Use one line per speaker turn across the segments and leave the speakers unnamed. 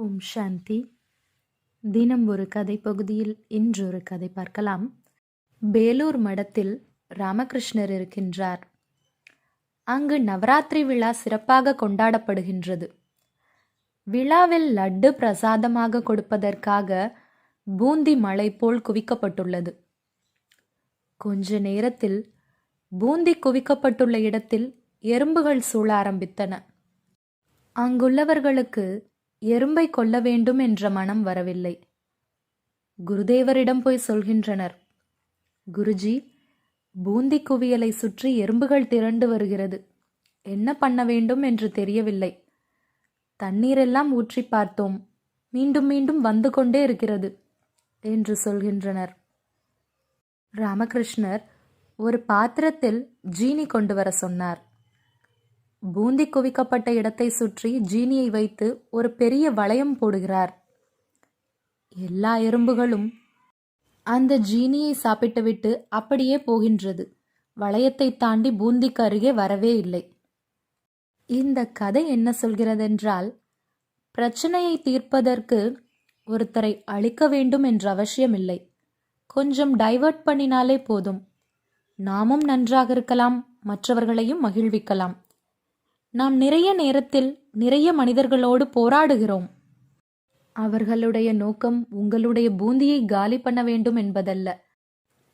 ஓம் சாந்தி. தினம் ஒரு கதை பகுதியில் இன்றொரு கதை பார்க்கலாம். பேலூர் மடத்தில் ராமகிருஷ்ணர் இருக்கின்றார். அங்கு நவராத்திரி விழா சிறப்பாக கொண்டாடப்படுகின்றது. விழாவில் லட்டு பிரசாதமாக கொடுப்பதற்காக பூந்தி மலை போல் குவிக்கப்பட்டுள்ளது. கொஞ்ச நேரத்தில் பூந்தி குவிக்கப்பட்டுள்ள இடத்தில் எறும்புகள் சூழ ஆரம்பித்தன. அங்குள்ளவர்களுக்கு எறும்பை கொல்ல வேண்டும் என்ற மனம் வரவில்லை. குருதேவரிடம் போய் சொல்கின்றனர். குருஜி பூந்தி குவியலை சுற்றி எறும்புகள் திரண்டு வருகிறது. என்ன பண்ண வேண்டும் என்று தெரியவில்லை. தண்ணீரெல்லாம் ஊற்றி பார்த்தோம். மீண்டும் மீண்டும் வந்து கொண்டே இருக்கிறது என்று சொல்கின்றனர். ராமகிருஷ்ணர் ஒரு பாத்திரத்தில் ஜீனி கொண்டு வர சொன்னார். பூந்தி குவிக்கப்பட்ட இடத்தை சுற்றி ஜீனியை வைத்து ஒரு பெரிய வளையம் போடுகிறார். எல்லா எறும்புகளும் அந்த ஜீனியை சாப்பிட்டுவிட்டு அப்படியே போகின்றது. வளையத்தை தாண்டி பூந்திக்கு அருகே வரவே இல்லை. இந்த கதை என்ன சொல்கிறதென்றால் பிரச்சனையை தீர்ப்பதற்கு ஒருத்தரை அழிக்க வேண்டும் என்ற அவசியமில்லை. கொஞ்சம் டைவர்ட் பண்ணினாலே போதும். நாமும் நன்றாக இருக்கலாம் மற்றவர்களையும் மகிழ்விக்கலாம். நாம் நிறைய நேரத்தில் நிறைய மனிதர்களோடு போராடுகிறோம். அவர்களுடைய நோக்கம் உங்களுடைய பூந்தியை காலி பண்ண வேண்டும் என்பதல்ல.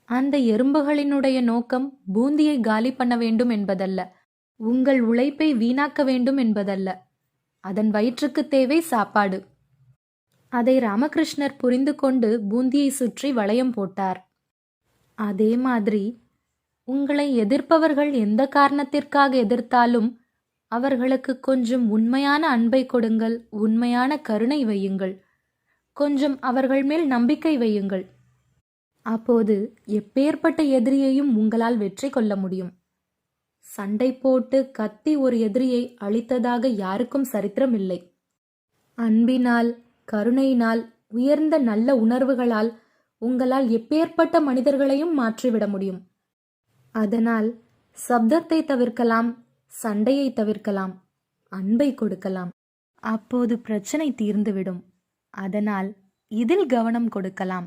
அந்த எறும்புகளினுடைய நோக்கம் பூந்தியை காலி பண்ண வேண்டும் என்பதல்ல. உங்கள் உழைப்பை வீணாக்க வேண்டும் என்பதல்ல. அதன் வயிற்றுக்கு தேவை சாப்பாடு. அதை ராமகிருஷ்ணர் புரிந்து கொண்டு பூந்தியை சுற்றி வளையம் போட்டார். அதே மாதிரி உங்களை எதிர்ப்பவர்கள் எந்த காரணத்திற்காக எதிர்த்தாலும் அவர்களுக்கு கொஞ்சம் உண்மையான அன்பை கொடுங்கள் உண்மையான கருணை வையுங்கள். கொஞ்சம் அவர்கள் மேல் நம்பிக்கை வையுங்கள். அப்போது எப்பேற்பட்ட எதிரியையும் உங்களால் வெற்றி கொள்ள முடியும். சண்டை போட்டு கத்தி ஒரு எதிரியை அழித்ததாக யாருக்கும் சரித்திரம் இல்லை. அன்பினால் கருணையினால் உயர்ந்த நல்ல உணர்வுகளால் உங்களால் எப்பேற்பட்ட மனிதர்களையும் மாற்றிவிட முடியும். அதனால் சப்தத்தை தவிர்க்கலாம் சண்டையை தவிர்க்கலாம் அன்பை கொடுக்கலாம். அப்போது பிரச்சனை தீர்ந்துவிடும். அதனால் இதில் கவனம் கொடுக்கலாம்.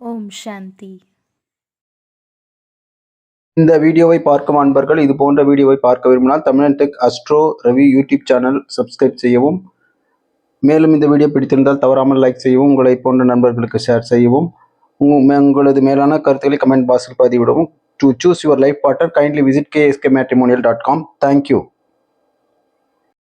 ஓம் சாந்தி.
இந்த வீடியோவை பார்க்கும் அன்பர்கள் இது போன்ற வீடியோவை பார்க்க விரும்பினால் Tamizhan Tech Astro Ravi YouTube channel subscribe செய்யவும் மேலும் இந்த வீடியோ பிடித்திருந்தால் தவறாமல் லைக் செய்யவும் உங்களை போன்ற நண்பர்களுக்கு ஷேர் செய்யவும் உங்களது மேலான கருத்துக்களை கமெண்ட் பாக்ஸில் பதிவிடவும் To choose your life partner, kindly visit kskmatrimonial.com. Thank you.